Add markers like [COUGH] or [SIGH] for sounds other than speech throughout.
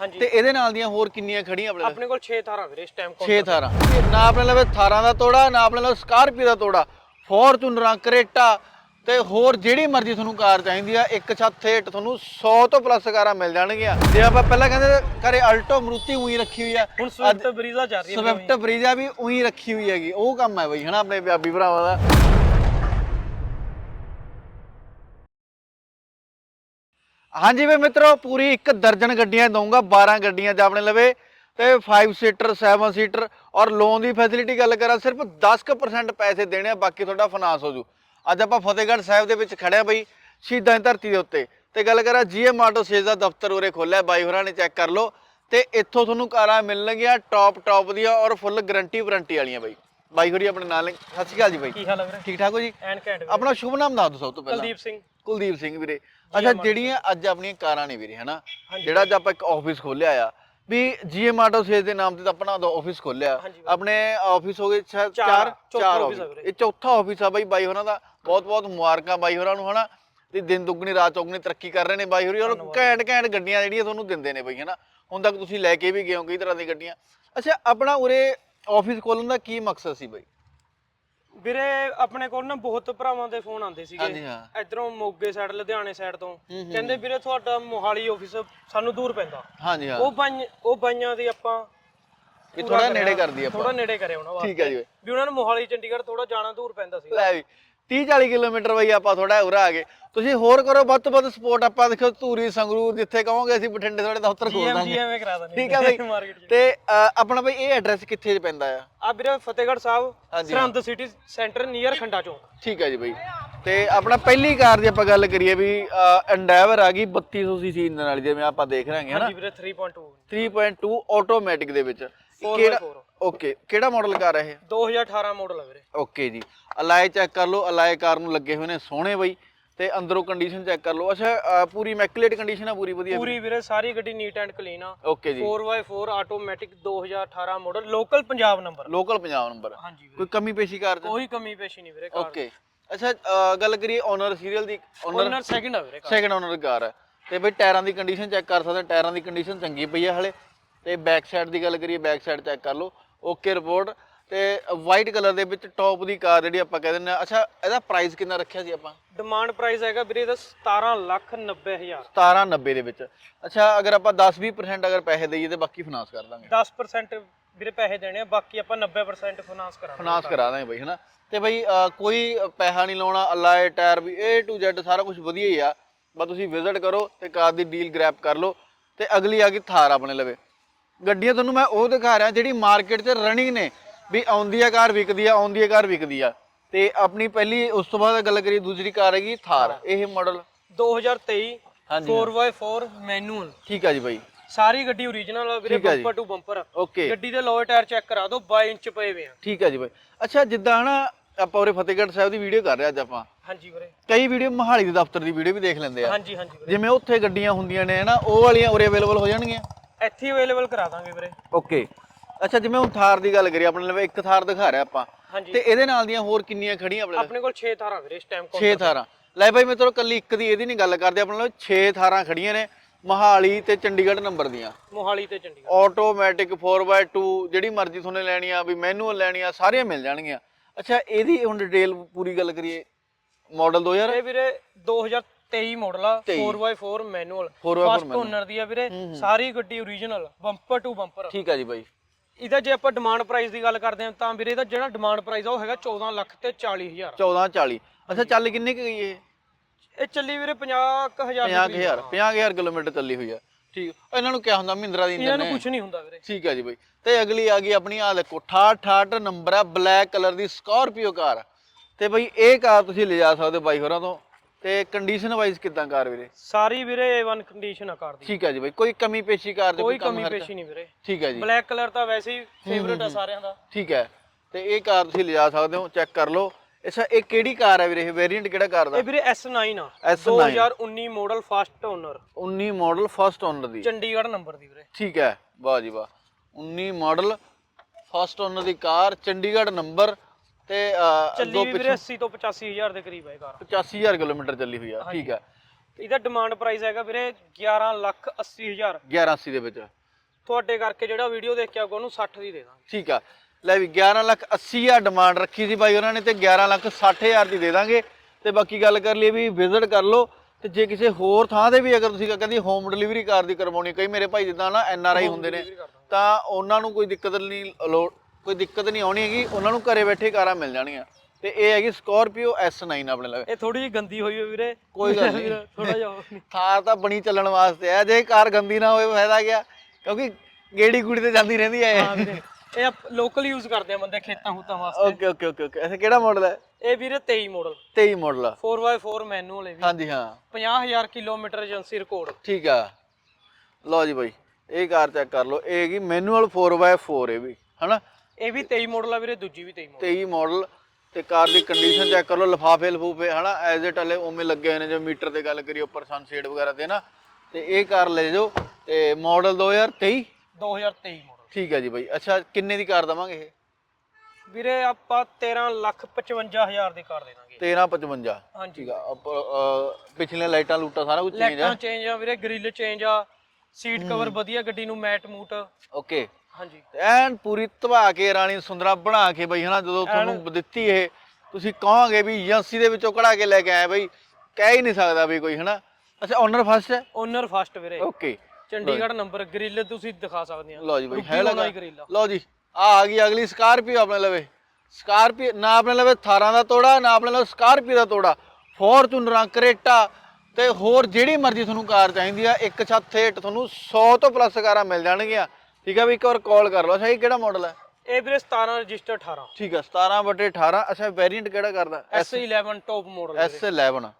ਹਾਂਜੀ। ਤੇ ਇਹਦੇ ਨਾਲ ਦੀਆਂ ਹੋਰ ਕਿੰਨੀਆਂ ਖੜੀਆਂ ਆਪਣੇ ਆਪਣੇ ਕੋਲ 6 ਥਾਰਾਂ ਵੀਰੇ ਇਸ ਟਾਈਮ 6 ਥਾਰਾਂ। ਨਾ ਆਪਣੇ ਲਵੇ ਥਾਰਾਂ ਦਾ ਤੋੜਾ ਨਾ ਆਪਣੇ ਲਵੇ ਸਕਾਰਪੀਓ ਦਾ ਤੋੜਾ ਫੋਰਚੂਨਰਾਂ ਕਰੇਟਾ ਤੇ ਹੋਰ ਜਿਹੜੀ ਮਰਜ਼ੀ ਤੁਹਾਨੂੰ ਕਾਰ ਚਾਹੀਦੀ ਆ ਇੱਕ ਛੱਤ ਹੇਠ ਤੁਹਾਨੂੰ 100 ਤੋਂ ਪਲੱਸ ਕਾਰਾਂ ਮਿਲ ਜਾਣਗੀਆਂ। ਜੇ ਆਪਾਂ ਪਹਿਲਾਂ ਕਹਿੰਦੇ ਘਰੇ ਅਲਟੋ ਮਰੂਤੀ ਉਹੀ ਰੱਖੀ ਹੋਈ ਆ ਹੁਣ ਸਵਿਫਟ ਬਰੀਜ਼ਾ ਚੱਲ ਰਹੀ ਹੈ ਸਵਿਫਟ ਬਰੀਜ਼ਾ ਵੀ ਉਹੀ ਰੱਖੀ ਹੋਈ ਹੈਗੀ ਉਹ ਕੰਮ ਹੈ ਬਈ ਹਨਾ ਆਪਣੇ ਪੰਜਾਬੀ ਭਰਾਵਾਂ ਦਾ। ਹਾਂਜੀ ਵੇ ਮਿੱਤਰੋ ਪੂਰੀ ਇੱਕ ਦਰਜਨ ਗੱਡੀਆਂ ਦਊਂਗਾ 12 ਗੱਡੀਆਂ ਚ ਆਪਣੇ ਲਵੇ ਤੇ 5 ਸੀਟਰ 7 ਸੀਟਰ ਔਰ ਲੋਨ ਦੀ ਫੈਸਿਲਿਟੀ ਗੱਲ ਕਰਾਂ ਸਿਰਫ 10% ਪੈਸੇ ਦੇਣੇ ਆ ਬਾਕੀ ਤੁਹਾਡਾ ਫਾਈਨਾਂਸ ਹੋ ਜੂ। ਅੱਜ ਆਪਾਂ ਫਤਿਹਗੜ੍ਹ ਸਾਹਿਬ ਦੇ ਵਿੱਚ ਖੜਿਆ ਬਈ ਸ਼ਹੀਦਾਂ ਦੀ ਧਰਤੀ ਦੇ ਉੱਤੇ। ਤੇ ਗੱਲ ਕਰਾਂ ਜੀਐਮ ਆਟੋ ਸੇਜ ਦਾ ਦਫ਼ਤਰ ਉਰੇ ਖੋਲਿਆ ਬਾਈ ਹੋਰਾਂ ਨੇ ਚੈੱਕ ਕਰ ਲਓ। ਤੇ ਇੱਥੋਂ ਤੁਹਾਨੂੰ ਕਾਰਾਂ ਮਿਲਣਗੀਆਂ ਟੌਪ ਟੌਪ ਦੀਆਂ ਔਰ ਫੁੱਲ ਗਾਰੰਟੀ ਵਾਰੰਟੀ ਵਾਲੀਆਂ ਬਾਈ। ਬਾਈ ਹੋਰੀ ਆਪਣੇ ਨਾਲ ਸਤਿ ਸ਼੍ਰੀ ਅਕਾਲ ਜੀ ਬਾਈ। ਕੀ ਹਾਲ ਹੈ ਵੀਰੇ? ਠੀਕ ਠਾਕ ਹੋ ਜੀ? ਐਨ ਵੀਰੇ। ਆਪਣਾ ਸ਼ੁਭ ਨਾਮ ਦੱਸ ਦਿਓ ਸਭ ਤੋਂ ਪਹਿਲਾਂ। ਕੁਲਦੀਪ ਸਿੰਘ। ਕੁਲਦੀਪ ਸਿੰਘ ਵੀਰੇ। ਅੱਛਾ ਜਿਹੜੀਆਂ ਅੱਜ ਆਪਣੀਆਂ ਕਾਰਾਂ ਨੇ ਵੀਰੇ ਹਨਾ? ਜਿਹੜਾ ਅੱਜ ਆਪਾਂ ਇੱਕ ਆਫਿਸ ਖੋਲਿਆ ਆ। ਵੀ ਜੀਐਮ ਆਟੋ ਸੇਜ ਦੇ ਨਾਮ ਤੇ ਤਾਂ ਆਪਣਾ ਆਫਿਸ ਖੋਲਿਆ। ਆਪਣੇ ਆਫਿਸ ਹੋ ਗਏ ਚਾਰ, ਚਾਰ। ਇਹ ਚੌਥਾ ਆਫਿਸ ਆ ਬਾਈ ਬਾਈ ਹੋਰਾਂ ਦਾ। ਬਹੁਤ ਬਹੁਤ ਮੁਬਾਰਕਾਂ ਬਾਈ ਹੋਰਾਂ ਨੂੰ ਹਨਾ? ਤੇ ਦਿਨ ਦੁੱਗਣੀ ਰਾਤ ਚੌਗਣੀ ਤਰੱਕੀ ਕਰ ਰਹੇ ਨੇ ਬਾਈ ਹੋਰੀ। ਔਰ ਘੈਂਟ ਘੈਂਟ ਗੱਡੀਆਂ ਜਿਹੜੀਆਂ ਤੁਹਾਨੂੰ ਦਿੰਦੇ ਨੇ ਬਾਈ ਹਨਾ? ਹੁਣ ਤੱਕ ਤੁਸੀਂ ਲੈ ਕੇ ਵੀ ਗਏ ਹੋ ਕਈ ਤਰ੍ਹਾਂ ਦੀਆਂ ਗੱਡੀਆਂ। ਅੱਛਾ ਆਪਣਾ ਉਰੇ ਆਫਿਸ ਖੋਲਣ ਦਾ ਕੀ ਮਕਸਦ ਸੀ ਬਾਈ? ਵੀਰੇ ਆਪਣੇ ਕੋਲ ਨਾ ਬਹੁਤ ਭਰਾਵਾਂ ਦੇ ਫੋਨ ਆਉਂਦੇ ਹਾਂਜੀ ਸੀਗੇ ਹਾਂ। ਇਧਰੋਂ ਮੋਗੇ ਸਾਈਡ ਲੁਧਿਆਣੇ ਸਾਈਡ ਤੋਂ। ਕਹਿੰਦੇ ਵੀਰੇ ਤੁਹਾਡਾ ਮੋਹਾਲੀ ਆਫਿਸ ਸਾਨੂੰ ਦੂਰ ਪੈਂਦਾ। ਹਾਂਜੀ ਹਾਂ। ਉਹ ਬਾਈ ਉਹ ਬਾਈਆਂ ਦੀ ਆਪਾਂ ਇਹ ਥੋੜਾ ਨੇੜੇ ਕਰਦੀ ਆਪਾਂ। ਥੋੜਾ ਨੇੜੇ ਕਰਿਆ ਉਹਨਾਂ ਵਾਸਤੇ ਠੀਕ ਹੈ ਜੀ। ਵੀ ਉਹਨਾਂ ਨੂੰ ਮੋਹਾਲੀ ਚੰਡੀਗੜ੍ਹ ਥੋੜਾ ਜਾਣਾ ਦੂਰ ਪੈਂਦਾ ਸੀ ਲੈ ਵੀ। 30 40 ਕਿਲੋਮੀਟਰ ਬਈ ਆਪਾਂ ਥੋੜਾ ਉਰਾ ਆ ਗਏ ਤੁਸੀਂ ਹੋਰ ਕਰੋ ਵੱਧ ਤੋਂ ਵੱਧ ਸਪੋਰਟ ਆਪਾਂ ਦੇਖੋ ਧੂਰੀ ਸੰਗਰੂਰ ਜਿੱਥੇ ਕਹੋਗੇ ਅਸੀਂ ਬਠਿੰਡੇ ਤੁਹਾਡੇ ਦਫ਼ਤਰ ਖੋਲ ਜੀਐਮ ਦਾਂਗੇ। ਜੀਐਮ ਕਰਾ ਦਿੰਦੇ ਠੀਕ ਹੈ ਬਈ। [LAUGHS] ਤੇ ਆਪਣਾ ਬਈ ਇਹ ਐਡਰੈਸ ਕਿੱਥੇ ਜੇ ਪੈਂਦਾ ਆ? ਆ ਵੀਰੇ Fatehgarh Sahib Sirhind city centre near Khanda Chowk. ਠੀਕ ਹੈ ਜੀ ਬਈ। ਤੇ ਆਪਣਾ ਪਹਿਲੀ ਕਾਰ ਦੀ ਆਪਾਂ ਗੱਲ ਕਰੀਏ ਵੀ ਐਂਡੈਵਰ ਆ ਗਈ 3200 ਸੀਸੀ ਇੰਜਨ ਵਾਲੀ ਜਿਵੇਂ ਆਪਾਂ ਦੇਖ ਰਹੇ ਹਾਂ ਹਨਾ? ਹਾਂਜੀ ਵੀਰੇ 3.2 3.2 ਆਟੋਮੈਟਿਕ ਦੇ ਵਿੱਚ। ਕਿਹੜਾ 4x4 ਓਕੇ ਕਿਹੜਾ ਮਾਡਲ ਕਾਰ ਹੈ ਇਹ? 2018 ਮਾਡਲ ਹੈ ਵੀਰੇ। ਓਕੇ ਜੀ। ਅਲਾਏ ਚੈੱਕ ਕਰ ਲਓ ਅਲਾਏ ਕਾਰ ਨੂੰ ਲੱਗੇ ਹੋਏ ਨੇ ਸੋਹਣੇ ਬਈ ਤੇ ਅੰਦਰੋਂ ਕੰਡੀਸ਼ਨ ਚੈੱਕ ਕਰ ਲਓ। ਅੱਛਾ ਅ, ਪੂਰੀ ਮੈਕੂਲੇਟ ਕੰਡੀਸ਼ਨ ਆ ਪੂਰੀ ਵਧੀਆ ਪੂਰੀ ਵੀਰੇ ਸਾਰੀ ਗੱਡੀ ਨੀਟ ਐਂਡ ਕਲੀਨ ਆ। ਓਕੇ ਜੀ। 4x4 automatic 2018 model local Punjab number local Punjab number ਹਾਂਜੀ ਵੀਰੇ। ਕੋਈ ਕਮੀ ਪੇਸ਼ੀ ਕਾਰ ਚ? ਕੋਈ ਕਮੀ ਪੇਸ਼ੀ ਨਹੀਂ ਵੀਰੇ ਕਾਰ ਓਕੇ ਅੱਛਾ ਅ, ਗੱਲ ਕਰੀਏ ਓਨਰ ਸੀਰੀਅਲ ਦੀ ਓਨਰ ਓਨਰ ਸੈਕਿੰਡ ਆ ਵੀਰੇ ਕਾਰ ਸੈਕੰਡ ਓਨਰ ਕਾਰ ਹੈ ਤੇ ਬਈ ਟਾਇਰਾਂ ਦੀ ਕੰਡੀਸ਼ਨ ਚੈੱਕ ਕਰ ਸਕਦੇ ਹੋ, ਟਾਇਰਾਂ ਦੀ ਕੰਡੀਸ਼ਨ ਚੰਗੀ ਪਈ ਹੈ ਹਲੇ। ਤੇ ਬੈਕ ਸਾਈਡ ਦੀ ਗੱਲ ਕਰੀਏ ਬੈਕ ਸਾਈਡ ਚੈੱਕ ਕਰ ਲਓ। Okay report. ਤੇ ਵਾਈਟ ਕਲਰ ਦੇ ਵਿੱਚ ਟੌਪ ਦੀ ਕਾਰ ਜਿਹੜੀ ਆਪਾਂ ਕਹਿ ਦਿੰਦੇ ਆ ਅੱਛਾ ਇਹਦਾ ਪ੍ਰਾਈਸ ਕਿੰਨਾ ਰੱਖਿਆ ਸੀ ਆਪਾਂ? ਡਿਮਾਂਡ ਪ੍ਰਾਈਸ ਹੈਗਾ ਵੀਰੇ ਇਹਦਾ 17 ਲੱਖ 90 ਹਜ਼ਾਰ। 1790 ਦੇ ਵਿੱਚ। ਅੱਛਾ ਅਗਰ ਆਪਾਂ 10-20% ਅਗਰ ਪੈਸੇ ਦਈਏ ਤੇ ਬਾਕੀ ਫਾਈਨਾਂਸ ਕਰ ਦਾਂਗੇ। 10% ਵੀਰੇ ਪੈਸੇ ਦੇਣੇ ਆ ਬਾਕੀ ਆਪਾਂ 90% ਫਾਈਨਾਂਸ ਕਰਾਂਗੇ। ਫਾਈਨਾਂਸ ਕਰਾ ਦਾਂਗੇ ਬਈ ਹਨਾ? ਤੇ ਬਈ ਕੋਈ ਪੈਸਾ ਨਹੀਂ ਲਾਉਣਾ ਅਲਾਏ ਟਾਇਰ ਵੀ A to Z ਸਾਰਾ ਕੁਝ ਵਧੀਆ ਹੀ ਆ। ਬਸ ਤੁਸੀਂ ਵਿਜ਼ਿਟ ਕਰੋ ਤੇ ਕਾਰ ਦੀ ਡੀਲ ਗ੍ਰੈਬ ਕਰ ਲਓ ਤੇ ਅਗਲੀ ਆ ਗਈ ਥਾਰ ਆਪਣੇ ਲਵੇ। ਗੱਡੀਆਂ ਤੁਹਾਨੂੰ ਮੈਂ ਉਹ ਦਿਖਾ ਰਿਹਾ ਜਿਹੜੀ ਮਾਰਕੀਟ 'ਚ ਰਨਿੰਗ ਨੇ ਵੀ ਆਉਂਦੀ ਆ ਕਾਰ ਵਿਕਦੀ ਆ ਆਉਂਦੀ ਆ ਕਾਰ ਵਿਕਦੀ ਆ। ਤੇ ਆਪਣੀ ਪਹਿਲੀ ਉਸ ਤੋਂ ਬਾਅਦ ਗੱਲ ਕਰੀਏ ਦੂਸਰੀ ਕਾਰ ਹੈਗੀ ਥਾਰ ਇਹ ਮਾਡਲ 2023 ਹਾਂਜੀ 4x4 ਮੈਨੂਅਲ ਠੀਕ ਆ ਜੀ ਬਾਈ। ਸਾਰੀ ਗੱਡੀ ਓਰੀਜਨਲ ਆ ਵੀਰੇ ਠੀਕ ਹੈ ਜੀ। Bumper to bumper okay. ਗੱਡੀ ਦੇ ਲੋਅਰ ਟਾਇਰ ਚੈੱਕ ਕਰਾ ਦਿਓ 22 ਇੰਚ ਪਏ ਹੋਏ ਆ। ਠੀਕ ਆ ਜੀ ਬਾਈ। ਅੱਛਾ ਜਿੱਦਾਂ ਹਨਾ ਆਪਾਂ ਉਰੇ ਫਤਿਹਗੜ੍ਹ ਸਾਹਿਬ ਦੀ ਵੀਡੀਓ ਕਰ ਰਹੇ ਅੱਜ ਆਪਾਂ। ਹਾਂਜੀ ਵੀਰੇ। ਕਈ ਵੀਡੀਓ ਮਹਾਲੀ ਦੇ ਦਫ਼ਤਰ ਦੀ ਵੀਡੀਓ ਵੀ ਦੇਖ ਲੈਂਦੇ ਆ। ਹਾਂਜੀ ਹਾਂਜੀ ਵੀਰੇ। ਜਿਵੇਂ ਉੱਥੇ ਗੱਡੀਆਂ ਹੁੰਦੀਆਂ ਨੇ ਹਨਾ ਉਹ ਵਾਲੀਆਂ ਉਰੇ ਅਵੇਲੇਬਲ ਹੋ ਜਾਣਗੀਆਂ। ਇੱਥੇ ਅਵੇਲੇਬਲ ਕਰਾ ਦਾਂਗੇ ਵੀਰੇ। ਓਕੇ। ਅੱਛਾ ਜਿਵੇਂ ਹੁਣ ਥਾਰ ਦੀ ਗੱਲ ਕਰੀਏ ਆਪਣੇ ਲਈ ਇੱਕ ਥਾਰ ਦਿਖਾ ਰਿਹਾ ਆਪਾਂ। ਹਾਂਜੀ। ਤੇ ਇਹਦੇ ਨਾਲ ਦੀਆਂ ਹੋਰ ਕਿੰਨੀਆਂ ਖੜੀਆਂ ਆਪਣੇ ਆਪਣੇ ਕੋਲ 6 ਤਾਰਾਂ ਵੀਰੇ ਇਸ ਟਾਈਮ ਕੋਲ 6 ਥਾਰਾਂ। ਲੈ ਬਾਈ ਮਿੱਤਰੋ ਕੱਲੀ ਇੱਕ ਦੀ ਇਹਦੀ ਨਹੀਂ ਗੱਲ ਕਰਦੇ ਆਪਣੇ ਲਈ 6 ਥਾਰਾਂ ਖੜੀਆਂ ਨੇ ਮਹਾਲੀ ਤੇ ਚੰਡੀਗੜ੍ਹ ਨੰਬਰ ਦੀਆਂ। ਮੋਹਾਲੀ ਤੇ ਚੰਡੀਗੜ੍ਹ। ਆਟੋਮੈਟਿਕ 4x2 ਜਿਹੜੀ ਮਰਜ਼ੀ ਤੁਹਾਨੂੰ ਲੈਣੀ ਆ ਵੀ ਮੈਨੂਅਲ ਲੈਣੀ ਆ ਸਾਰੀਆਂ ਮਿਲ ਜਾਣਗੀਆਂ। ਅੱਛਾ ਇਹਦੀ ਹੁਣ ਡਿਟੇਲ ਪੂਰੀ ਗੱਲ ਕਰੀਏ ਮਾਡਲ 2000 ਇਹ ਵੀਰੇ 2023 ਮਾਡਲ ਆ 23 4x4 manual 4x4 first owner ਦੀ ਆ ਵੀਰੇ ਸਾਰੀ ਗੱਡੀ ਓਰੀਜਨਲ ਬੰਪਰ ਟੂ ਬੰਪਰ ਠੀਕ ਆ ਜੀ ਬਾਈ। ਇਹਦਾ ਜੇ ਆਪਾਂ ਡਿਮਾਂਡ ਪ੍ਰਾਈਸ ਦੀ ਗੱਲ ਕਰਦੇ ਹਾਂ ਤਾਂ ਵੀਰੇ ਇਹਦਾ ਜਿਹੜਾ ਡਿਮਾਂਡ ਪ੍ਰਾਈਸ ਆ ਉਹ ਹੈਗਾ 14 ਲੱਖ ਤੇ 40 ਹਜ਼ਾਰ। 14 40 ਅੱਛਾ ਚੱਲ ਕਿੰਨੇ ਕੁ ਗਈ ਇਹ? ਇਹ ਚੱਲੀ ਵੀਰੇ 50 ਹਜ਼ਾਰ 50000 50000 ਕਿਲੋਮੀਟਰ ਚੱਲੀ ਹੋਈ ਆ। ਠੀਕ ਇਹਨਾਂ ਨੂੰ ਕਿਆ ਹੁੰਦਾ ਮਹਿੰਦਰਾ ਦੀ ਇਹਨਾਂ ਇੰਜਨ ਨੂੰ ਨੇ ਕੁਝ ਨਹੀਂ ਹੁੰਦਾ ਵੀਰੇ। ਠੀਕ ਹੈ ਜੀ ਬਾਈ। ਤੇ ਅਗਲੀ ਆ ਗਈ ਆਪਣੀ ਆ ਦੇਖੋ 68 ਨੰਬਰ ਆ ਬਲੈਕ ਕਲਰ ਦੀ ਸਕਾਰਪੀਓ ਕਾਰ। ਤੇ ਬਈ ਇਹ ਕਾਰ ਤੁਸੀਂ ਲਿਜਾ ਸਕਦੇ ਹੋ ਬਾਈ ਹੋਰਾਂ ਤੋਂ। ਤੇ ਕੰਡੀਸ਼ਨ ਵਾਈਜ਼ ਕਿਦਾਂ ਕਾਰ ਵੀਰੇ? ਸਾਰੀ ਵੀਰੇ A1 ਕੰਡੀਸ਼ਨ ਆ ਕਾਰ ਦੀ। ਠੀਕ ਹੈ ਜੀ ਬਾਈ ਕੋਈ ਕਮੀ ਪੇਸ਼ੀ ਕਾਰ ਦੇ ਕੋਈ ਕੰਮ ਪੇਸ਼ੀ ਨਹੀਂ ਵੀਰੇ। ਠੀਕ ਹੈ ਜੀ। ਬਲੈਕ ਕਲਰ ਤਾਂ ਵੈਸੇ ਹੀ ਫੇਵਰੇਟ ਆ ਸਾਰਿਆਂ ਦਾ। ਠੀਕ ਹੈ ਤੇ ਇਹ ਕਾਰ ਤੁਸੀਂ ਲਿਜਾ ਸਕਦੇ ਹੋ ਚੈੱਕ ਕਰ ਲਓ। ਅੱਛਾ ਇਹ ਕਿਹੜੀ ਕਾਰ ਹੈ ਵੀਰੇ? ਇਹ ਵੇਰੀਐਂਟ ਕਿਹੜਾ ਕਾਰ ਦਾ? ਇਹ ਵੀਰੇ S9 ਆ। S9 2019 model first owner 19 model first owner ਦੀ। ਚੰਡੀਗੜ੍ਹ ਨੰਬਰ ਦੀ ਵੀਰੇ। ਠੀਕ ਹੈ ਵਾਹ ਜੀ ਵਾਹ। 19 ਮਾਡਲ ਫਸਟ ਓਨਰ ਦੀ ਕਾਰ ਚੰਡੀਗੜ੍ਹ ਨੰਬਰ ਤੇ ਚੱਲੀ ਵੀ ਵੀਰੇ 80 ਤੋਂ 85 ਹਜ਼ਾਰ ਦੇ ਕਰੀਬ ਹੈ ਇਹ ਕਾਰ। 85000 ਕਿਲੋਮੀਟਰ ਚੱਲੀ ਹੋਈ ਆ ਠੀਕ ਹੈ ਇਹਦਾ ਡਿਮਾਂਡ ਪ੍ਰਾਈਸ ਹੈਗਾ ਵੀਰੇ 11 ਲੱਖ 80 ਹਜ਼ਾਰ। 1180 ਦੇ ਵਿੱਚ। ਤੁਹਾਡੇ ਕਰਕੇ ਜਿਹੜਾ ਵੀਡੀਓ ਦੇਖਿਆ ਉਹਨੂੰ 60 ਦੀ ਦੇ ਦਾਂਗੇ। ਠੀਕ ਆ। ਲੈ ਵੀ 11 ਲੱਖ 80 ਹਜ਼ਾਰ ਡਿਮਾਂਡ ਰੱਖੀ ਸੀ ਬਾਈ ਉਹਨਾਂ ਨੇ ਤੇ 11 ਲੱਖ 60 ਹਜ਼ਾਰ ਦੀ ਦੇ ਦਾਂਗੇ। ਤੇ ਬਾਕੀ ਗੱਲ ਕਰ ਲਈ ਵੀ ਵਿਜ਼ਿਟ ਕਰ ਲਓ। ਤੇ ਜੇ ਕਿਸੇ ਹੋਰ ਥਾਂ ਤੇ ਵੀ ਅਗਰ ਤੁਸੀਂ ਕਹਿੰਦੀ ਹੋਮ ਡਿਲੀਵਰੀ ਕਾਰ ਦੀ ਕਰਵਾਉਣੀ ਕਈ ਮੇਰੇ ਭਾਈ ਜਿੱਦਾਂ ਨਾ ਐਨ ਆਰ ਆਈ ਹੁੰਦੇ ਨੇ ਤਾਂ ਉਹਨਾਂ ਨੂੰ ਕੋਈ ਦਿੱਕਤ ਨਹੀਂ ਕੋਈ ਦਿੱਕਤ ਨਹੀਂ ਆਉਣੀ ਹੈਗੀ ਉਹਨਾਂ ਨੂੰ ਘਰੇ ਬੈਠੇ ਕਾਰਾਂ ਮਿਲ ਜਾਣਗੀਆਂ। ਤੇ ਇਹ ਹੈਗੀ ਸਕਾਰਪੀਓ S9 ਆਪਣੇ ਲਵੇ ਇਹ ਥੋੜੀ ਜਿਹੀ ਗੰਦੀ ਹੋਈ ਹੋਈ ਵੀਰੇ। ਕੋਈ ਗੱਲ ਨਹੀਂ। [LAUGHS] ਥੋੜਾ ਜਿਹਾ ਹੋਰ ਨਹੀਂ। ਥਾਰ ਤਾਂ ਬਣੀ ਚੱਲਣ ਵਾਸਤੇ ਹੈ ਜੇ ਕਾਰ ਗੰਦੀ ਨਾ ਹੋਵੇ ਫਾਇਦਾ ਗਿਆ ਕਿਉਂਕਿ ਗੇੜੀ ਗੁੜੀ ਤੇ ਜਾਂਦੀ ਰਹਿੰਦੀ ਹੈ ਹਾਂ ਵੀਰੇ ਇਹ ਲੋਕਲ ਯੂਜ਼ ਕਰਦੇ ਆ ਬੰਦੇ ਖੇਤਾਂ ਖੂਤਾਂ ਵਾਸਤੇ। Okay okay okay okay. ਐਸੇ ਕਿਹੜਾ ਮਾਡਲ ਹੈ ਇਹ ਵੀਰੇ 23 ਮਾਡਲ 23 ਮਾਡਲ ਆ। 4x4 ਮੈਨੂਅਲ ਹੈ ਵੀ ਹਾਂਜੀ ਹਾਂ। 50000 ਕਿਲੋਮੀਟਰ ਏਜੰਸੀ ਰਿਕਾਰਡ ਠੀਕ ਆ। ਲਓ ਜੀ ਬਾਈ ਇਹ ਕਾਰ ਚੈੱਕ ਕਰ ਲਓ। ਇਹ ਹੈਗੀ ਮੈਨੂਅਲ 4x4 ਇਹ ਵੀ ਹਨਾ? ਇਹ ਵੀ 23 ਮਾਡਲ ਆ ਵੀਰੇ ਦੂਜੀ ਵੀ 23 ਮਾਡਲ 23 ਮਾਡਲ ਤੇ ਕਾਰ ਦੀ ਕੰਡੀਸ਼ਨ ਚੈੱਕ ਕਰ ਲਓ ਲਫਾਫੇ ਲਫੂਫੇ ਹਨਾ ਐਜ਼ ਇਟ ਹਲੇ ਉਵੇਂ ਲੱਗੇ ਹੋਏ ਨੇ ਜੋ ਮੀਟਰ ਤੇ ਗੱਲ ਕਰੀ ਉੱਪਰ ਸਨਸ਼ੇਡ ਵਗੈਰਾ ਤੇ ਨਾ ਤੇ ਇਹ ਕਾਰ ਲੈ ਜਾਓ ਤੇ ਮਾਡਲ 2023 2023 ਮਾਡਲ ਠੀਕ ਹੈ ਜੀ ਬਾਈ। ਅੱਛਾ ਕਿੰਨੇ ਦੀ ਕਾਰ ਦਵਾਂਗੇ ਇਹ? ਵੀਰੇ ਆਪਾਂ 13 ਲੱਖ 55000 ਦੀ ਕਰ ਦੇ ਦਾਂਗੇ। 1355 ਹਾਂਜੀ। ਠੀਕ ਆ ਪਿਛਲੀਆਂ ਲਾਈਟਾਂ ਲੂਟਾਂ ਸਾਰਾ ਕੁਝ ਚੇਂਜ ਆ। ਲੈਟਾਂ ਚੇਂਜ ਆ ਵੀਰੇ ਗ੍ਰਿਲ ਚੇਂਜ ਆ ਸੀਟ ਕਵਰ ਵਧੀਆ ਗੱਡੀ ਨੂੰ ਮੈਟ ਮੂਟ। ਓਕੇ ਹਾਂਜੀ। ਐਨ ਪੂਰੀ ਧਵਾ ਕੇ ਰਾਣੀ ਸੁੰਦਰਾ ਬਣਾ ਕੇ ਬਈ ਹਨਾ ਜਦੋਂ ਤੁਹਾਨੂੰ ਦਿੱਤੀ ਇਹ ਤੁਸੀਂ ਕਹੋਗੇ ਵੀ ਏਜੰਸੀ ਦੇ ਵਿੱਚੋਂ ਕਢਾ ਕੇ ਲੈ ਕੇ ਆਏ ਬਈ ਕਹਿ ਹੀ ਨਹੀਂ ਸਕਦਾ ਵੀ ਕੋਈ ਹਨਾ। ਅੱਛਾ ਓਨਰ ਫਸਟ ਹੈ? ਓਨਰ ਫਸਟ ਵੀਰੇ। ਓਕੇ ਚੰਡੀਗੜ੍ਹ ਨੰਬਰ ਗ੍ਰਿਲ ਤੁਸੀਂ ਦਿਖਾ ਸਕਦੇ ਆ। ਲਓ ਜੀ ਬਈ ਹੈ ਲਗਾ। ਲਓ ਜੀ ਆ ਆ ਗਈ ਅਗਲੀ ਸਕਾਰਪੀਓ ਆਪਣੇ ਲਵੇ। ਸਕਾਰਪੀਓ ਨਾ ਆਪਣੇ ਲਵੇ 18 ਦਾ ਤੋੜਾ ਨਾ ਆਪਣੇ ਲਵੇ ਸਕਾਰਪੀਓ ਦਾ ਤੋੜਾ। ਫੋਰਚੂਨਰਾਂ ਕਰੇਟਾ ਤੇ ਹੋਰ ਜਿਹੜੀ ਮਰਜ਼ੀ ਤੁਹਾਨੂੰ ਕਾਰ ਚਾਹੀਦੀ ਆ ਇੱਕ ਛੱਤ ਹੇਠ ਤੁਹਾਨੂੰ 100 ਤੋਂ ਪਲੱਸ ਕਾਰਾਂ ਮਿਲ ਜਾਣਗੀਆਂ। ਠੀਕ ਆ ਵੀ ਇੱਕ ਵਾਰ ਕਾਲ ਕਰ ਲਓ। ਅੱਛਾ ਇਹ ਕਿਹੜਾ ਮਾਡਲ ਹੈ ਇਹ ਵੀਰੇ 17 ਰਜਿਸਟਰ 18 ਠੀਕ ਆ 17 ਬਟੇ 18 ਅੱਛਾ ਵੇਰੀਐਂਟ ਕਿਹੜਾ ਕਰਦਾ? S11 ਟੌਪ ਮਾਡਲ S11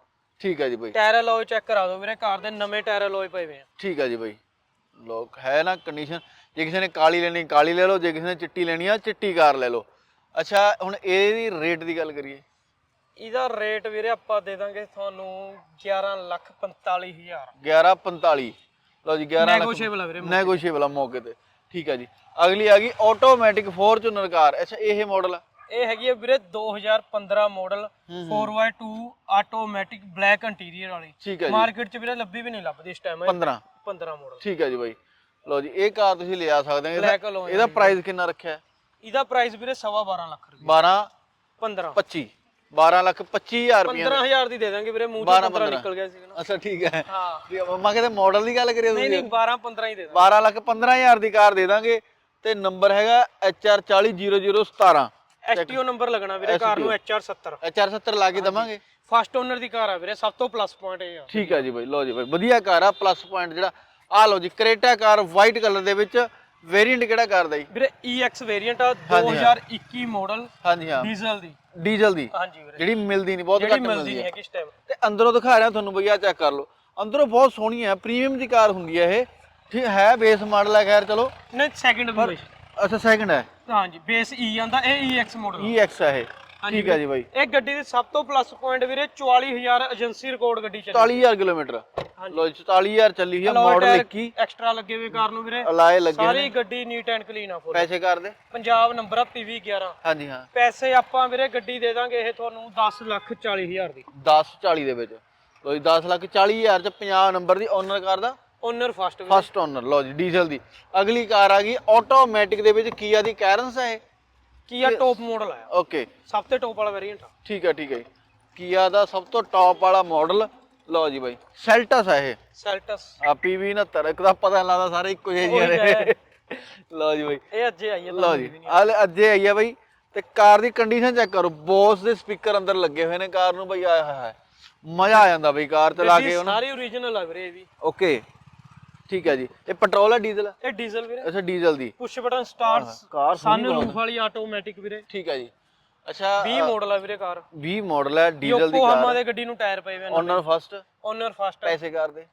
ਠੀਕ ਹੈ ਜੀ ਬਾਈ। ਟਾਇਰ ਅਲੋਏ ਚੈੱਕ ਕਰਾ ਦਿਓ ਵੀਰੇ ਕਾਰ ਦੇ ਨਵੇਂ ਟਾਇਰ ਅਲੋਏ ਪਏ ਹੋਏ ਆ। ਠੀਕ ਹੈ ਜੀ ਬਾਈ। ਲੋਕ ਹੈ ਨਾ ਕੰਡੀਸ਼ਨ ਜੇ ਕਿਸੇ ਨੇ ਕਾਲੀ ਲੈਣੀ ਕਾਲੀ ਲੈ ਲਓ। ਜੇ ਕਿਸੇ ਨੇ ਚਿੱਟੀ ਲੈਣੀ ਆ ਚਿੱਟੀ ਕਾਰ ਲੈ ਲਓ। ਅੱਛਾ ਹੁਣ ਇਹਦੀ ਰੇਟ ਦੀ ਗੱਲ ਕਰੀਏ। ਇਹਦਾ ਰੇਟ ਵੀਰੇ ਆਪਾਂ ਦੇ ਦਾਂਗੇ ਤੁਹਾਨੂੰ 11 ਲੱਖ 45000 1145 ਲਓ ਜੀ 11 ਲੱਖ ਨੈਗੋਸ਼ੀਏਬਲ ਆ ਵੀਰੇ ਨੈਗੋਸ਼ੀਏਬਲ ਆ ਮੌਕੇ ਤੇ। ਠੀਕ ਹੈ ਜੀ। ਅਗਲੀ ਆ ਗਈ ਆਟੋਮੈਟਿਕ ਫੋਰਚੂਨਰ ਕਾਰ ਅੱਛਾ ਇਹ ਮਾਡਲ ਆ। ਇਹ ਹੈਗੀ ਵੀਰੇ 2015 model 4x2 automatic black interior ਵਾਲੀ। ਠੀਕ ਹੈ ਜੀ। ਮਾਰਕੀਟ 'ਚ ਵੀਰੇ ਲੱਭੀ ਵੀ ਨਹੀਂ ਲੱਭਦੀ ਇਸ ਟਾਈਮ 15 15 ਮਾਡਲ ਠੀਕ ਹੈ ਜੀ ਬਾਈ। ਲਓ ਜੀ ਇਹ ਕਾਰ ਤੁਸੀਂ ਲਿਆ ਸਕਦੇ ਹੋ। ਇਹਦਾ ਪ੍ਰਾਈਸ ਕਿੰਨਾ ਰੱਖਿਆ? ਇਹਦਾ ਪ੍ਰਾਈਸ ਵੀਰੇ 12.5 ਲੱਖ ਰੁਪਏ। 12 15 25 12 ਲੱਖ 25000 ਰੁਪਏ 15000 ਦੀ। ਦੇ ਦਾਂਗੇ ਵੀਰੇ ਮੂੰਹ 12 ਤੋਂ 15 15 ਨਿਕਲ ਗਿਆ ਸੀ ਨਾ। ਅੱਛਾ ਠੀਕ ਹੈ। ਹਾਂ। ਠੀਕ ਹੈ ਮੈਂ ਕਿਤੇ ਮਾਡਲ ਦੀ ਗੱਲ ਕਰੀਏ ਨਹੀਂ ਤੁਸੀਂ। ਨਹੀਂ 12 15 ਹੀ ਦੇ ਦਾਂਗੇ। 12 ਲੱਖ 15000 ਦੀ ਕਾਰ ਦੇ ਦਾਂਗੇ ਤੇ ਨੰਬਰ ਹੈਗਾ HR400017 ਐਸਟੀਓ ਨੰਬਰ ਲੱਗਣਾ ਵੀਰੇ ਕਾਰ ਨੂੰ HR70 HR70 ਲਾ ਕੇ ਦਵਾਂਗੇ। ਫਸਟ ਓਨਰ ਦੀ ਕਾਰ ਆ ਵੀਰੇ ਸਭ ਤੋਂ ਪਲੱਸ ਪੁਆਇੰਟ ਇਹ ਆ। ਠੀਕ ਹੈ ਜੀ ਬਾਈ ਲਓ ਜੀ ਬਾਈ ਵਧੀਆ ਕਾਰ ਆ ਪਲੱਸ ਪੁਆਇੰਟ ਜਿਹੜਾ ਆ ਲਓ ਜੀ ਕਰੇਟਾ ਕਾਰ ਵਾਈਟ ਕਲਰ ਦੇ ਵਿੱਚ ਵੇਰੀਐਂਟ ਕਿਹੜਾ ਕਰਦਾ ਜੀ? ਵੀਰੇ EX ਵੇਰੀਐਂਟ ਆ ਹਾਂਜੀ, ਹਾਂ। 2021 ਮਾਡਲ ਹਾਂਜੀ ਹਾਂ। ਡੀਜ਼ਲ ਦੀ। ਡੀਜ਼ਲ ਦੀ ਹਾਂਜੀ ਵੀਰੇ। ਜਿਹੜੀ ਮਿਲਦੀ ਨਹੀਂ ਬਹੁਤ ਜਿਹੜੀ ਘੱਟ ਮਿਲਦੀ ਮਿਲਦੀ ਨਹੀਂ ਹੈ। ਹੈਗੀ ਇਸ ਟਾਈਮ ਤੇ ਅੰਦਰੋਂ ਦਿਖਾ ਰਿਹਾ ਤੁਹਾਨੂੰ ਬਈਆ ਚੈੱਕ ਕਰ ਲਓ। ਅੰਦਰੋਂ ਬਹੁਤ ਸੋਹਣੀ ਹੈ ਪ੍ਰੀਮੀਅਮ ਦੀ ਕਾਰ ਹੁੰਦੀ ਹੈ ਇਹ। ਠੀਕ ਹੈ ਬੇਸ ਮਾਡਲ ਹੈ ਖੈਰ ਚਲੋ। ਨਹੀਂ ਸੈਕਿੰਡ ਅੱਛਾ ਸੈਕਿੰਡ ਹੈ। ਹਾਂਜੀ ਬੇਸ E ਆਂਦਾ ਇਹ EX ਮਾਡਲ EX ਹੈ ਇਹ। ਠੀਕ ਹੈ ਜੀ ਬਾਈ। ਇਹ ਗੱਡੀ ਦੇ ਸਭ ਤੋਂ ਪਲੱਸ ਪੁਆਇੰਟ ਵੀਰੇ 44000 ਏਜੰਸੀ ਰਿਕਾਰਡ ਗੱਡੀ ਚੱਲੀ। 40000 ਕਿਲੋਮੀਟਰ। ਲੋ ਜੀ 44000 ਚੱਲੀ ਹੈ ਮਾਡਲ 21 ਐਕਸਟਰਾ ਲੱਗੇ ਹੋਏ ਕਾਰ ਨੂੰ ਵੀਰੇ। ਅਲਾਏ ਲੱਗੇ ਸਾਰੀ ਗੱਡੀ ਨੀਟ ਐਂਡ ਕਲੀਨ ਆ ਫੁੱਲ ਪੈਸੇ ਕਰਦੇ ਪੰਜਾਬ ਨੰਬਰ ਆ PV 11 ਹਾਂਜੀ ਹਾਂ। ਪੈਸੇ ਆਪਾਂ ਵੀਰੇ ਗੱਡੀ ਦੇ ਦਾਂਗੇ ਇਹ ਤੁਹਾਨੂੰ 10 ਲੱਖ 40000 ਦੀ। 10 40 ਦੇ ਵਿੱਚ। ਲੋ ਜੀ 10 ਲੱਖ 40000 ਚ 50 ਨੰਬਰ ਦੀ ਓਨਰ ਕਾਰ ਦਾ। ਓਨਰ ਫਸਟ ਫਸਟ ਓਨਰ ਲੋ ਜੀ ਡੀਜ਼ਲ ਦੀ। ਅਗਲੀ ਕਾਰ ਆ ਗਈ ਆਟੋਮੈਟਿਕ ਦੇ ਵਿੱਚ ਕੀਆ ਦੀ ਕੈਰਨਸ ਹੈ ਇਹ। ਕੀਆ ਟੌਪ ਮਾਡਲ ਆਇਆ। ਓਕੇ ਸਭ ਤੋਂ ਟੌਪ ਵਾਲਾ ਵੇਰੀਐਂਟ ਆ। ਠੀਕ ਹੈ ਠੀਕ ਹੈ ਕੀਆ ਦਾ ਸਭ ਤੋਂ ਟੌਪ ਵਾਲਾ ਮਾਡਲ ਲੋ ਜੀ ਬਾਈ ਸੈਲਟਸ ਹੈ ਇਹ। ਸੈਲਟਸ ਆ ਪੀਵੀ 69 ਇੱਕ ਦਾ ਪਤਾ ਲੱਗਦਾ ਸਾਰੇ ਇੱਕੋ ਜਿਹੇ ਜਿਹੇ ਨੇ। ਲੋ ਜੀ ਬਾਈ। ਇਹ ਅੱਜੇ ਆਈ ਹੈ ਲਓ ਜੀ ਆਲੇ ਅੱਜੇ ਆਈ ਆ ਬਈ। ਤੇ ਕਾਰ ਦੀ ਕੰਡੀਸ਼ਨ ਚੈੱਕ ਕਰੋ ਬੋਸ ਦੇ ਸਪੀਕਰ ਅੰਦਰ ਲੱਗੇ ਹੋਏ ਨੇ ਕਾਰ ਨੂੰ ਬਈ ਆਇਆ ਹੋਇਆ ਹੈ ਮਜ਼ਾ ਆ ਜਾਂਦਾ ਬਈ ਕਾਰ ਚਲਾ ਕੇ ਉਹਨਾਂ। ਸਾਰੀ ਓਰੀਜਨਲ ਆ ਵੀਰੇ ਇਹ ਵੀ। ਓਕੇ ਠੀਕ ਹੈ ਜੀ। ਇਹ ਪੈਟਰੋਲ ਹੈ ਡੀਜ਼ਲ? ਹੈ ਇਹ ਡੀਜ਼ਲ ਵੀਰੇ। ਅੱਛਾ ਡੀਜ਼ਲ ਦੀ। Push button start car sunroof ਵਾਲੀ ਆਟੋਮੈਟਿਕ ਵੀਰੇ। ਠੀਕ ਹੈ ਜੀ। ਅੱਛਾ 20 ਮਾਡਲ ਆ ਵੀਰੇ ਕਾਰ। 20 ਮਾਡਲ ਹੈ ਡੀਜ਼ਲ ਦੀ ਯੋਕੋਹਾਮਾ ਕਾਰ। ਦੇ ਗੱਡੀ ਨੂੰ ਟਾਇਰ ਪਏ ਹੋਏ ਨੇ ਓਨਰ ਫਸਟ ਓਨਰ ਫਸਟ ਪੈਸੇ ਕਾਰ ਦੇ?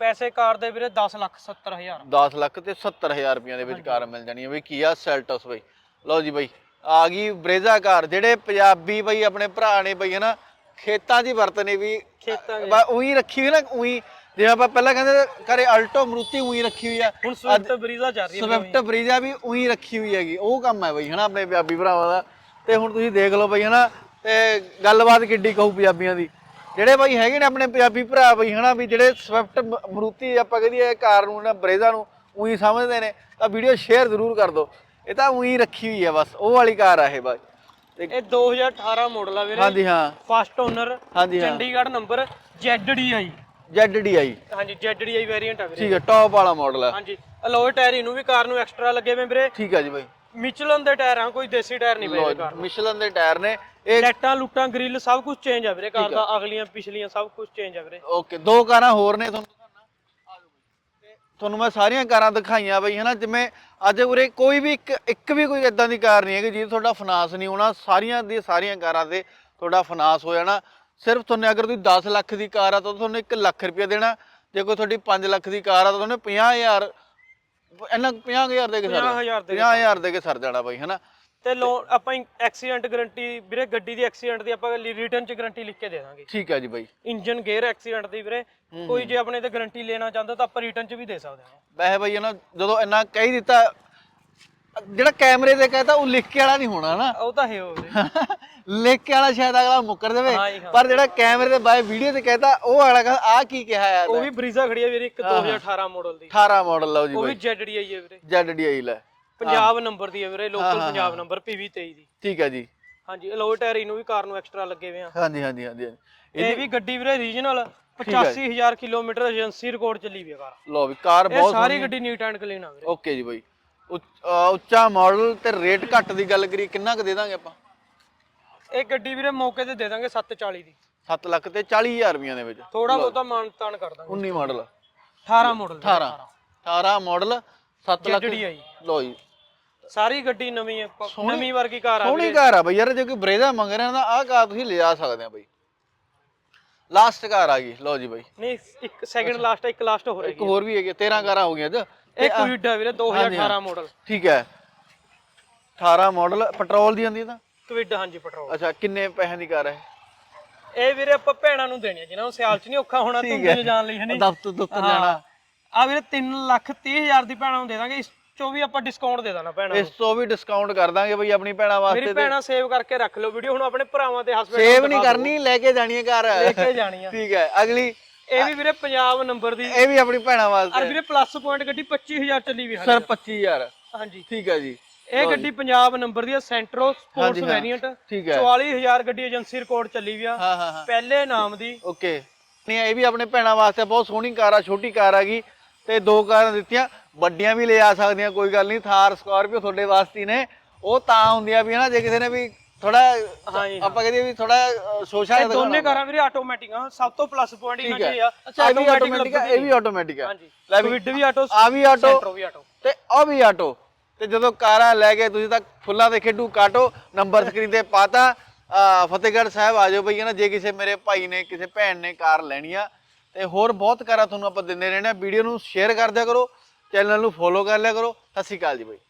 ਪੈਸੇ ਕਾਰ ਦੇ ਵੀਰੇ 10 ਲੱਖ 70 ਹਜ਼ਾਰ। 10 ਲੱਖ ਤੇ 70000 ਰੁਪਈਆ ਦੇ ਵਿੱਚ ਕਾਰ ਮਿਲ ਜਾਣੀ ਹੈ ਬਈ। ਕੀਆ ਸੈਲਟਸ ਬਈ। ਲਓ ਜੀ ਬਈ ਆ ਗਈ ਬਰੇਜ਼ਾ ਕਾਰ। ਜਿਹੜੇ ਪੰਜਾਬੀ ਬਈ ਆਪਣੇ ਭਰਾ ਨੇ ਬਈ ਹਨਾ ਖੇਤਾਂ 'ਚ ਹੀ ਵਰਤਨੇ ਵੀ ਖੇਤਾਂ ਬਸ ਉਹੀ ਰੱਖੀ ਹੋਈ ਨਾ ਉਹੀ ਜਿਵੇਂ ਆਪਾਂ ਪਹਿਲਾਂ ਕਹਿੰਦੇ ਘਰੇ ਅਲਟੋ ਮਰੂਤੀ ਉਹੀ ਰੱਖੀ ਹੋਈ ਆ। ਹੁਣ ਸਵਿਫਟ ਬਰੀਜ਼ਾ ਚੱਲ ਰਹੀ ਹੈ ਸਵਿਫਟ ਬਰੀਜ਼ਾ ਵੀ ਉਹੀ ਰੱਖੀ ਹੋਈ ਹੈਗੀ। ਉਹ ਕੰਮ ਹੈ ਬਈ ਹਨਾ ਆਪਣੇ ਪੰਜਾਬੀ ਭਰਾਵਾਂ ਦਾ। ਤੇ ਹੁਣ ਤੁਸੀਂ ਦੇਖ ਲਓ ਬਈ ਹਨਾ ਤੇ ਗੱਲਬਾਤ ਕਿੱਡੀ ਕਹੂ ਪੰਜਾਬੀਆਂ ਦੀ। ਜਿਹੜੇ ਬਾਈ ਹੈਗੇ ਨੇ ਆਪਣੇ ਪੰਜਾਬੀ ਭਰਾ ਬਈ ਹਨਾ ਵੀ ਜਿਹੜੇ ਸਵਿਫਟ ਮਰੂਤੀ ਆਪਾਂ ਕਹਦੀਏ ਕਾਰ ਨੂੰ ਨਾ ਬਰੇਜ਼ਾ ਨੂੰ ਉਹੀ ਸਮਝਦੇ ਨੇ ਤਾਂ ਵੀਡੀਓ ਸ਼ੇਅਰ ਜ਼ਰੂਰ ਕਰ ਦਿਓ। ਇਹ ਤਾਂ ਉਹੀ ਰੱਖੀ ਹੋਈ ਆ ਬਸ ਉਹ ਵਾਲੀ ਕਾਰ ਆ ਇਹ ਬਾਈ ਇਹ 2018 ਮਾਡਲ ਆ ਵੀਰੇ। ਹਾਂਜੀ ਹਾਂ। ਫਸਟ ਓਨਰ ਹਾਂਜੀ ਹਾਂ। ਚੰਡੀਗੜ੍ਹ ਨੰਬਰ ZDI ZDI ਹਾਂਜੀ ZDI ਵੇਰੀਐਂਟ ਆ ਵੀਰੇ। ਠੀਕ ਹੈ ਟੌਪ ਵਾਲਾ ਮਾਡਲ ਆ ਹਾਂਜੀ ਅਲੋਏ ਟਾਇਰ ਇਹਨੂੰ ਵੀ ਕਾਰ ਨੂੰ ਐਕਸਟਰਾ ਲੱਗੇ ਵੇ ਵੀਰੇ। ਠੀਕ ਹੈ ਜੀ ਬਾਈ। ਮਿਚਲਨ ਦੇ ਟਾਇਰ ਆ ਕੋਈ ਦੇਸੀ ਟਾਇਰ ਨਹੀਂ ਪਏ ਕਾਰ ਮਿਸ਼ਲਨ ਦੇ ਟਾਇਰ ਨੇ। ਇਹ ਲੈਟਾਂ ਲੁੱਟਾਂ ਗ੍ਰਿਲ ਸਭ ਕੁਝ ਚੇਂਜ ਆ ਵੀਰੇ ਕਾਰ ਦਾ ਅਗਲੀਆਂ ਪਿਛਲੀਆਂ ਸਭ ਕੁਝ ਚੇਂਜ ਆ ਵੀਰੇ। ਓਕੇ ਦੋ ਕਾਰਾਂ ਹੋਰ ਨੇ ਤੁਹਾਨੂੰ ਤੁਹਾਨੂੰ ਮੈਂ ਸਾਰੀਆਂ ਕਾਰਾਂ ਦਿਖਾਈਆਂ ਬਈ ਹਨਾ? ਜਿਵੇਂ ਅੱਜ ਉਰੇ ਕੋਈ ਵੀ ਇੱਕ ਇੱਕ ਵੀ ਕੋਈ ਇਦਾਂ ਦੀ ਕਾਰ ਨਹੀਂ ਹੈਗੀ ਜਿਹਦੇ ਤੁਹਾਡਾ ਫਾਈਨਾਂਸ ਨਹੀਂ ਹੋਣਾ। ਸਾਰੀਆਂ ਦੀ ਸਾਰੀਆਂ ਕਾਰਾਂ ਤੇ ਤੁਹਾਡਾ ਫਾਈਨਾਂਸ ਹੋ ਜਾਣਾ। ਸਿਰਫ ਤੁਹਾਨੂੰ ਅਗਰ ਤੁਸੀਂ 10 ਲੱਖ ਦੀ ਕਾਰ ਆ ਤਾਂ ਤੁਹਾਨੂੰ 1 ਲੱਖ ਰੁਪਏ ਦੇਣਾ। ਜੇ ਕੋਈ ਤੁਹਾਡੀ 5 ਲੱਖ ਦੀ ਕਾਰ ਆ ਤਾਂ ਤੁਹਾਨੂੰ 50000 ਇਹਨਾਂ 50000 ਦੇ ਕੇ ਸਰ 50,000 ਦੇ ਕੇ 50000 ਦੇ ਕੇ ਸਰ ਜਾਣਾ ਬਈ ਹਨਾ? ਤੇ ਲੋਨ ਆਪਾਂ ਐਕਸੀਡੈਂਟ ਗਾਰੰਟੀ ਵੀਰੇ ਗੱਡੀ ਦੀ ਐਕਸੀਡੈਂਟ ਦੀ ਆਪਾਂ ਰਿਟਰਨ ਚ ਗਾਰੰਟੀ ਲਿਖ ਕੇ ਦੇ ਦਾਂਗੇ। ਠੀਕ ਹੈ ਜੀ ਬਾਈ। ਇੰਜਨ ਗੇਅਰ ਐਕਸੀਡੈਂਟ ਦੀ ਵੀਰੇ। ਕੋਈ ਜੇ ਆਪਣੇ ਤੇ ਗਾਰੰਟੀ ਲੈਣਾ ਚਾਹੁੰਦਾ ਤਾਂ ਆਪਾਂ ਰਿਟਰਨ ਚ ਵੀ ਦੇ ਸਕਦੇ ਹਾਂ। ਵੈਸੇ ਬਈ ਨਾ ਜਦੋਂ ਇੰਨਾ ਕਹਿ ਦਿੱਤਾ ਜਿਹੜਾ ਕੈਮਰੇ ਤੇ ਕਹਤਾ ਉਹ ਲਿਖ ਕੇ ਵਾਲਾ ਨਹੀਂ ਹੋਣਾ ਨਾ। ਉਹ ਤਾਂ ਹੈ ਉਹ [LAUGHS] ਲਿਖ ਕੇ ਵਾਲਾ ਸ਼ਾਇਦ ਅਗਲਾ ਮੁੱਕਰ ਦੇਵੇ। ਪਰ ਜਿਹੜਾ ਕੈਮਰੇ ਤੇ ਬਾਏ ਵੀਡੀਓ ਤੇ ਕਹਤਾ ਉਹ ਵਾਲਾ ਕਹ ਆ ਕੀ ਕਿਹਾ ਯਾਰ ਉਹ ਵੀ ਬਰੀਜ਼ਾ ਖੜੀ ਹੈ ਵੀਰੇ ਇੱਕ 2018 ਮਾਡਲ ਦੀ। 18 ਮਾਡਲ ਲਓ ਜੀ ਉਹ ਵੀ ZDI ਹੈ ਵੀਰੇ। ZDI ਲੈ। ਪੰਜਾਬ ਨੰਬਰ ਦੀ ਹੈ ਵੀਰੇ ਲੋਕਲ ਪੰਜਾਬ ਨੰਬਰ PV23 ਦੀ। ਠੀਕ ਹੈ ਜੀ। ਹਾਂਜੀ ਅਲੋਏ ਟਾਇਰ ਇਹਨੂੰ ਵੀ ਕਾਰ ਨੂੰ ਐਕਸਟਰਾ ਲੱਗੇ ਹੋਏ ਆ। ਹਾਂਜੀ ਹਾਂਜੀ ਹਾਂਜੀ। ਇਹ ਵੀ ਗੱਡੀ ਵੀਰੇ ਰੀਜਨਲ 85000 ਕਿਲੋਮੀਟਰ ਏਜੰਸੀ ਰਿਕਾਰਡ ਚੱਲੀ ਵੀ ਕਾਰ। ਲਓ ਵੀ ਕਾਰ ਬਹੁਤ ਸਾਰੀ ਗੱਡੀ ਨੀਟ ਐਂਡ ਕਲੀਨ ਆ ਵੀਰੇ। ਓਕੇ ਜੀ ਬਾਈ। ਉੱਚ- ਮਾਡਲ ਤੇ ਰੇਟ ਘੱਟ ਦੀ ਗੱਲ ਕਰੀ ਕਿੰਨਾ ਕੁ ਦੇ ਦਾਂਗੇ ਆਪਾਂ? ਇਹ ਗੱਡੀ ਵੀਰੇ ਮੌਕੇ ਤੇ ਦੇ ਦਾਂਗੇ 740 ਦੀ। 7 ਲੱਖ ਤੇ 40000 ਰੁਪਈਆਂ ਦੇ ਵਿੱਚ। ਥੋੜਾ ਬਹੁਤਾ ਮਾਨ ਤਾਨ ਕਰ ਦਾਂਗੇ। 19 model 18 model 18 18 model 7 lakh ZDI ਲਓ ਜੀ। ਸਾਰੀ ਗੱਡੀ ਨਵੀਂ ਹੈ ਨਵੀਂ ਵਰਗੀ ਕਾਰ ਆ ਸੋਹਣੀ ਕਾਰ ਆ ਬਈ ਯਾਰ ਜੇ ਕੋਈ ਬਰੇਜ਼ਾ ਮੰਗ ਰਿਹਾ ਨਾ ਆਹ ਕਾਰ ਤੁਸੀਂ ਲਿਜਾ ਸਕਦੇ ਆ ਬਈ। ਲਾਸਟ ਕਾਰ ਆ ਗਈ। ਲਓ ਜੀ ਬਈ। ਨਹੀਂ ਇੱਕ ਸੈਕਿੰਡ ਲਾਸਟ ਇੱਕ ਲਾਸਟ ਹੋ ਇੱਕ ਰਹੀ ਹੋਰ ਵੀ ਹੈਗੀ 13 ਕਾਰਾਂ ਹੋ ਗਈਆਂ ਅੱਜ। ਇਹ ਕੁਇਡ ਵੀਰੇ 2018 ਮਾਡਲ ਠੀਕ ਹੈ। 18 ਮਾਡਲ ਪੈਟਰੋਲ ਦੀ ਆਂਦੀ ਤਾਂ? ਕੁਇਡ ਹਾਂਜੀ ਪੈਟਰੋਲ ਅੱਛਾ ਕਿੰਨੇ ਪੈਸਿਆਂ ਦੀ ਕਾਰ ਹੈ? ਇਹ ਵੀਰੇ ਆਪਾਂ ਭੈਣਾਂ ਨੂੰ ਦੇਣੀ ਜਿਨ੍ਹਾਂ ਨੂੰ ਸਿਆਲ ਚ ਨਹੀਂ ਔਖਾ ਹੋਣਾ ਚ ਜਾਣ ਲਈ ਹਨੀ ਦਫ਼ਤਰ ਦਫ਼ਤਰ ਜਾਣਾ। ਆ ਵੀਰੇ 3 ਲੱਖ 30 ਹਜ਼ਾਰ ਦੀ ਭੈਣਾਂ ਨੂੰ ਦੇ ਦਾਂਗੇ ਇਸ ਚੋਂ ਵੀ ਆਪਾਂ ਡਿਸਕਾਊਂਟ ਦੇ ਦੇਣਾ ਭੈਣਾਂ ਨੂੰ। ਇਸ ਤੋਂ ਵੀ ਡਿਸਕਾਊਂਟ ਕਰ ਦਾਂਗੇ ਬਈ ਆਪਣੀ ਭੈਣਾਂ ਮੇਰੀ ਵਾਸਤੇ ਭੈਣਾਂ ਸੇਵ ਕਰਕੇ ਰੱਖ ਲਓ ਵੀਡੀਓ ਹੁਣ ਆਪਣੇ ਭਰਾਵਾਂ ਤੇ ਹਸਬੰਡ ਸੇਵ ਨਹੀਂ ਕਰਨੀ ਲੈ ਕੇ ਜਾਣੀ ਹੈ ਕਾਰ। ਲੈ ਕੇ ਜਾਣੀ ਆ। ਠੀਕ ਹੈ ਅਗਲੀ। ਇਹ ਵੀ ਵੀਰੇ ਪੰਜਾਬ ਨੰਬਰ ਦੀ ਇਹ ਵੀ ਆਪਣੀ ਭੈਣਾਂ ਔਰ ਵਾਸਤੇ ਵੀਰੇ ਪਲੱਸ ਪੁਆਇੰਟ ਗੱਡੀ 25000 ਚੱਲੀ ਵੀ ਸਰ 25000 ਹਾਂਜੀ। ਠੀਕ ਹੈ ਜੀ। ਇਹ ਗੱਡੀ ਪੰਜਾਬ ਨੰਬਰ ਦੀ ਹੈ ਸੈਂਟਰੋ ਸਪੋਰਟਸ। ਵੇਰੀਐਂਟ ਠੀਕ ਹੈ। 44000 ਗੱਡੀ ਏਜੰਸੀ ਰਿਕਾਰਡ ਚੱਲੀ ਵੀ ਆ। ਹਾਂ ਹਾਂ ਹਾਂ। ਪਹਿਲੇ ਨਾਮ ਦੀ। ਓਕੇ। ਨਹੀਂ ਇਹ ਵੀ ਆਪਣੇ ਭੈਣਾਂ ਵਾਸਤੇ ਬਹੁਤ ਸੋਹਣੀ ਕਾਰ ਆ ਛੋਟੀ ਕਾਰ ਆ ਗਈ। ਤੇ ਦੋ ਕਾਰਾਂ ਦਿੱਤੀਆਂ। ਵੱਡੀਆਂ ਵੀ ਲੈ ਆ ਸਕਦੀਆਂ ਕੋਈ ਗੱਲ ਨਹੀਂ। ਥਾਰ ਸਕਾਰਪੀਓ ਤੁਹਾਡੇ ਵਾਸਤੇ ਨੇ। ਉਹ ਤਾਂ ਹੁੰਦੀਆਂ ਵੀ ਹਨਾ ਜੇ ਕਿਸੇ ਨੇ ਵੀ ਥੋੜਾ ਹਾਂਜੀ, ਆਪਾਂ ਕਹਦੇ ਵੀ ਥੋੜਾ ਸੋਸ਼ਲ ਇਹ ਦੋਨੇ ਕਾਰਾਂ ਵੀਰੇ ਆਟੋਮੈਟਿਕ ਆ ਸਭ ਤੋਂ ਪਲੱਸ ਪੁਆਇੰਟ ਇਹਨਾਂ 'ਚ ਇਹ ਆ। ਅੱਛਾ ਇਹ ਵੀ ਆਟੋਮੈਟਿਕ ਆ ਇਹ ਵੀ ਆਟੋਮੈਟਿਕ ਆ। ਹਾਂਜੀ। ਲੈ ਵੀ ਸਵਿਡ ਵੀ ਆਟੋ ਆ ਵੀ ਆਟੋ ਸੈਂਟਰੋ ਵੀ ਆਟੋ ਤੇ ਆ ਵੀ ਆਟੋ ਤੇ ਜਦੋਂ ਕਾਰਾਂ ਲੈ ਕੇ ਤੁਸੀਂ ਤਾਂ ਫੁੱਲਾਂ ਦੇ ਖੇਡੂ ਕਾਟੋ ਨੰਬਰ ਸਕਰੀਨ ਤੇ ਪਾਤਾ। ਆ, ਫਤਿਹਗੜ੍ਹ ਸਾਹਿਬ ਆ ਜਾਓ ਬਈ ਨਾ ਜੇ ਕਿਸੇ ਮੇਰੇ ਭਾਈ ਨੇ ਕਿਸੇ ਭੈਣ ਨੇ ਕਾਰ ਲੈਣੀ ਆ ਤੇ ਹੋਰ ਬਹੁਤ ਕਾਰਾਂ ਤੁਹਾਨੂੰ ਆਪਾਂ ਦਿੰਦੇ ਰਹਿੰਦੇ ਆ। ਵੀਡੀਓ ਨੂੰ ਸ਼ੇਅਰ ਕਰ ਦਿਆ ਕਰੋ ਚੈਨਲ ਨੂੰ ਫੋਲੋ ਕਰ ਲਿਆ ਕਰੋ। ਸਤਿ ਸ਼੍ਰੀ ਅਕਾਲ ਜੀ ਬਈ।